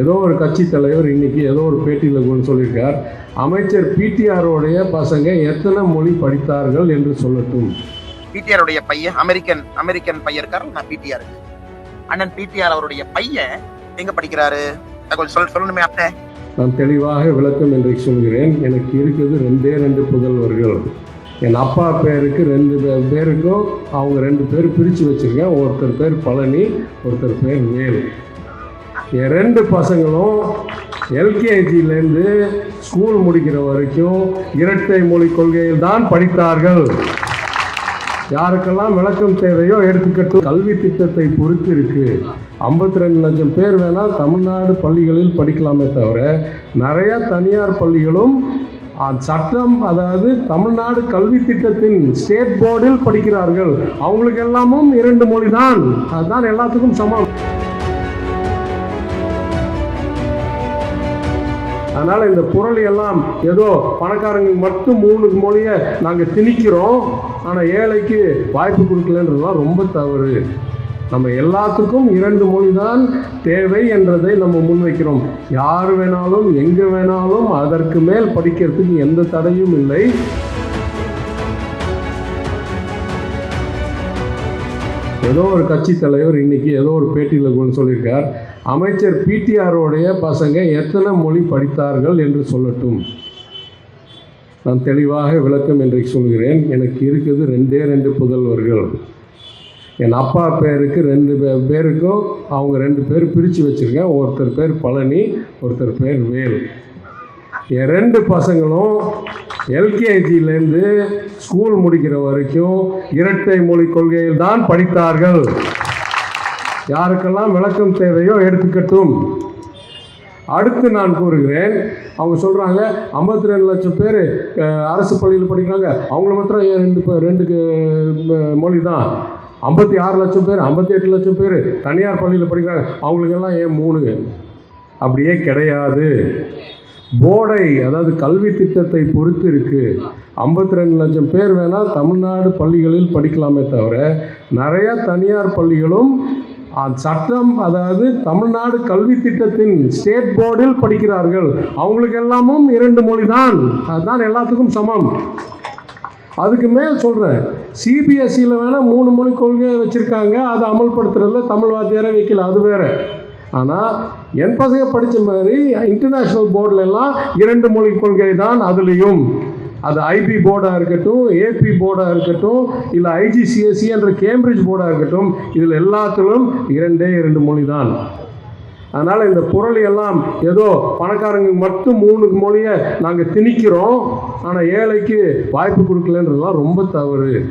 ஏதோ ஒரு கட்சி தலைவர் இன்னைக்கு ஏதோ ஒரு பேட்டியில் சொல்லியிருக்கார். அமைச்சர் பிடிஆரோடைய பசங்க எத்தனை மொழி படித்தார்கள் என்று சொல்லட்டும். பிடிஆர் உடைய பையன் அமெரிக்கன் அமெரிக்கன் பையன் இருக்காரு நான் பிடிஆர் அண்ணன் பிடிஆர் அவருடைய பையன் எங்க படிக்கிறாரு? கொஞ்சம் சொல் சொல்லணுமே அத்தை நான் தெளிவாக விளக்கம் இன்றைக்கு சொல்கிறேன். எனக்கு இருக்குது ரெண்டே ரெண்டு புதல்வர்கள். என் அப்பா பேருக்கு ரெண்டு பேருக்கும் அவங்க ரெண்டு பேர் பிரித்து வச்சுருக்கேன். ஒருத்தர் பேர் பழனி ஒருத்தர் பேர் வேல். என் ரெண்டு பசங்களும் எல்கேஜியிலேருந்து ஸ்கூல் முடிக்கிற வரைக்கும் இரட்டை மொழி கொள்கையில் தான் படித்தார்கள். யாருக்கெல்லாம் விளக்கம் தேவையோ எடுத்துக்கட்டும் கல்வி திட்டத்தை பொறுத்து இருக்கு ஐம்பத்தி ரெண்டு லட்சம் பேர் வேணால் தமிழ்நாடு பள்ளிகளில் படிக்கலாமே தவிர நிறைய தனியார் பள்ளிகளும் சட்டம் அதாவது தமிழ்நாடு கல்வி திட்டத்தின் ஸ்டேட் போர்டில் படிக்கிறார்கள். அவங்களுக்கு எல்லாமும் இரண்டு மொழி தான் அதுதான் எல்லாத்துக்கும் சமம். அதனால் இந்த புரளி எல்லாம் ஏதோ பணக்காரங்களுக்கு மட்டும் மூணு மொழியை நாங்கள் திணிக்கிறோம். ஆனால் ஏழைக்கு வாய்ப்பு கொடுக்கலன்றதுலாம் ரொம்ப தவறு. நம்ம எல்லாத்துக்கும் இரண்டு மொழி தான் தேவை என்றதை நம்ம முன்வைக்கிறோம். யார் வேணாலும் எங்கே வேணாலும் அதற்கு மேல் படிக்கிறதுக்கு எந்த தடையும் இல்லை. ஏதோ ஒரு கட்சி தலைவர் இன்னைக்கு ஏதோ ஒரு பேட்டியில் கூட சொல்லியிருக்கார். அமைச்சர் பிடிஆரோடைய பசங்க எத்தனை மொழி படித்தார்கள் என்று சொல்லட்டும். நான் தெளிவாக விளக்கம் இன்றைக்கு சொல்கிறேன். எனக்கு இருக்குது ரெண்டே ரெண்டு புதல்வர்கள். என் அப்பா பேருக்கு ரெண்டு பேருக்கும் அவங்க ரெண்டு பேர் பிரித்து வச்சுருக்கேன். ஒருத்தர் பேர் பழனி ஒருத்தர் பேர் வேல். என் ரெண்டு பசங்களும் எல்கேஜியிலேருந்து ஸ்கூல் முடிக்கிற வரைக்கும் இரட்டை மொழி கொள்கையில் தான் படித்தார்கள். யாருக்கெல்லாம் விளக்கம் தேவையோ எடுத்துக்கட்டும். அடுத்து நான் கூறுகிறேன் அவங்க சொல்கிறாங்க ஐம்பத்தி ரெண்டு லட்சம் பேர் அரசு பள்ளியில் படிக்கிறாங்க. அவங்கள மாத்திரம் ஏன் ரெண்டு ரெண்டு மொழி தான் ஐம்பத்தி ஆறு லட்சம் பேர் ஐம்பத்தி எட்டு லட்சம் பேர் தனியார் பள்ளியில் படிக்கிறாங்க. அவங்களுக்கெல்லாம் ஏன் மூணு? அப்படியே கிடையாது. போர்டை அதாவது கல்வி திட்டத்தை பொறுத்து இருக்கு. ஐம்பத்தி ரெண்டு லட்சம் பேர் வேணால் தமிழ்நாடு பள்ளிகளில் படிக்கலாமே தவிர நிறைய தனியார் பள்ளிகளும் சட்டம் அதாவது தமிழ்நாடு கல்வி திட்டத்தின் ஸ்டேட் போர்டில் படிக்கிறார்கள். அவங்களுக்கு எல்லாமும் இரண்டு மொழி தான் அதுதான் எல்லாத்துக்கும் சமம். அதுக்கு மேல் சொல்கிறேன் சிபிஎஸ்சியில் வேணால் மூணு மொழி கொள்கையை வச்சுருக்காங்க. அதை அமல்படுத்துறதுல தமிழ் வாத்தியாரே வைக்கல. அது வேறு. ஆனால் என் பசங்க படித்த மாதிரி இன்டர்நேஷ்னல் போர்டில் எல்லாம் இரண்டு மொழி கொள்கை தான் அதுலேயும். அது ஐபி போர்டாக இருக்கட்டும் ஏபி போர்டாக இருக்கட்டும் இல்லை ஐஜிசிஎஸ்சி என்ற கேம்பிரிட்ஜ் போர்டாக இருக்கட்டும் இதில் எல்லாத்திலும் இரண்டே இரண்டு மொழி தான் அதனால் இந்த புரளி எல்லாம் ஏதோ பணக்காரங்களுக்கு மட்டும் மூணு மொழியை நாங்கள் திணிக்கிறோம் ஆனால் ஏழைக்கு வாய்ப்பு கொடுக்கலன்றதுலாம் ரொம்ப தவறு.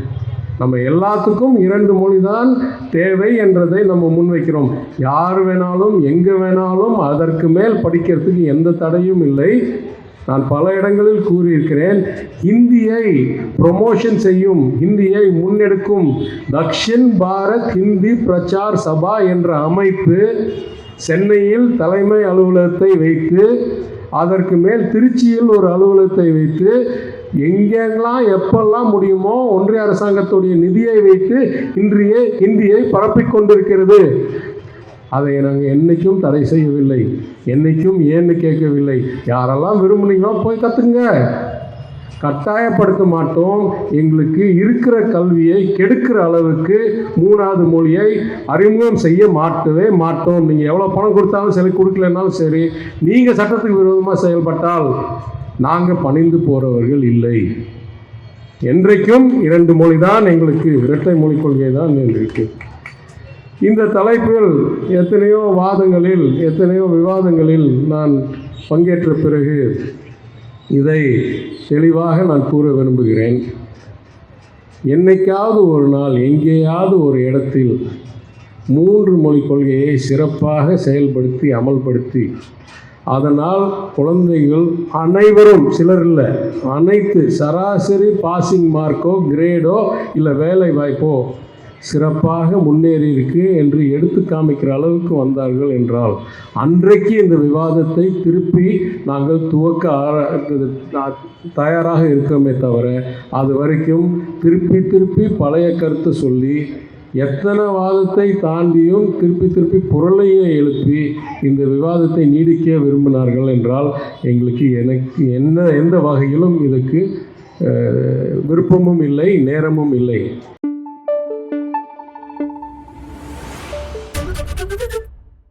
நம்ம எல்லாத்துக்கும் இரண்டு மொழி தான் தேவை என்றதை நம்ம முன்வைக்கிறோம். யார் வேணாலும் எங்கே வேணாலும் அதற்கு மேல் படிக்கிறதுக்கு எந்த தடையும் இல்லை. நான் பல இடங்களில் கூறியிருக்கிறேன் ஹிந்தியை ப்ரொமோஷன் செய்யும் ஹிந்தியை முன்னெடுக்கும் தக்ஷின் பாரத் ஹிந்தி பிரச்சார் சபா என்ற அமைப்பு சென்னையில் தலைமை அலுவலகத்தை வைத்து அதற்கு மேல் திருச்சியில் ஒரு அலுவலகத்தை வைத்து எங்கெங்கெல்லாம் எப்பெல்லாம் முடியுமோ ஒன்றிய அரசாங்கத்துடைய நிதியை வைத்து இன்றைய ஹிந்தியை பரப்பிக் கொண்டிருக்கிறது. அதை நாங்கள் என்றைக்கும் தடை செய்யவில்லை. என்றைக்கும் ஏன்னு கேட்கவில்லை. யாரெல்லாம் விரும்புனீங்களோ போய் கற்றுங்க கட்டாயப்படுத்த மாட்டோம். எங்களுக்கு இருக்கிற கல்வியை கெடுக்கிற அளவுக்கு மூணாவது மொழியை அறிமுகம் செய்ய மாட்டவே மாட்டோம். நீங்கள் எவ்வளோ பணம் கொடுத்தாலும் சரி கொடுக்கலனாலும் சரி நீங்கள் சட்டத்துக்கு விரோதமாக செயல்பட்டால் நாங்கள் பணிந்து போகிறவர்கள் இல்லை. என்றைக்கும் இரண்டு மொழி தான் எங்களுக்கு இரட்டை மொழி கொள்கை தான் இருக்கு. இந்த தலைப்பில் எத்தனையோ வாதங்களில் எத்தனையோ விவாதங்களில் நான் பங்கேற்ற பிறகு இதை தெளிவாக நான் கூற விரும்புகிறேன். என்னைக்காவது ஒரு நாள் எங்கேயாவது ஒரு இடத்தில் மூன்று மொழி கொள்கையை சிறப்பாக செயல்படுத்தி அமல்படுத்தி அதனால் குழந்தைகள் அனைவரும் சிலர் இல்லை அனைத்து சராசரி பாசிங் மார்க்கோ கிரேடோ இல்லை வேலை வாய்ப்போ சிறப்பாக முன்னேறியிருக்கு என்று எடுத்து காமிக்கிற அளவுக்கு வந்தார்கள் என்றால் அன்றைக்கு இந்த விவாதத்தை திருப்பி நாங்கள் துவக்க தயாராக இருக்கோமே தவிர அது வரைக்கும் திருப்பி திருப்பி பழைய கருத்தை சொல்லி எத்தனை வாதத்தை தாண்டியும் திருப்பி திருப்பி புரளையை எழுப்பி இந்த விவாதத்தை நீடிக்க விரும்பினார்கள் என்றால் எங்களுக்கு எனக்கு என்ன எந்த வகையிலும் இதுக்கு அஹ், விருப்பமும் இல்லை நேரமும் இல்லை.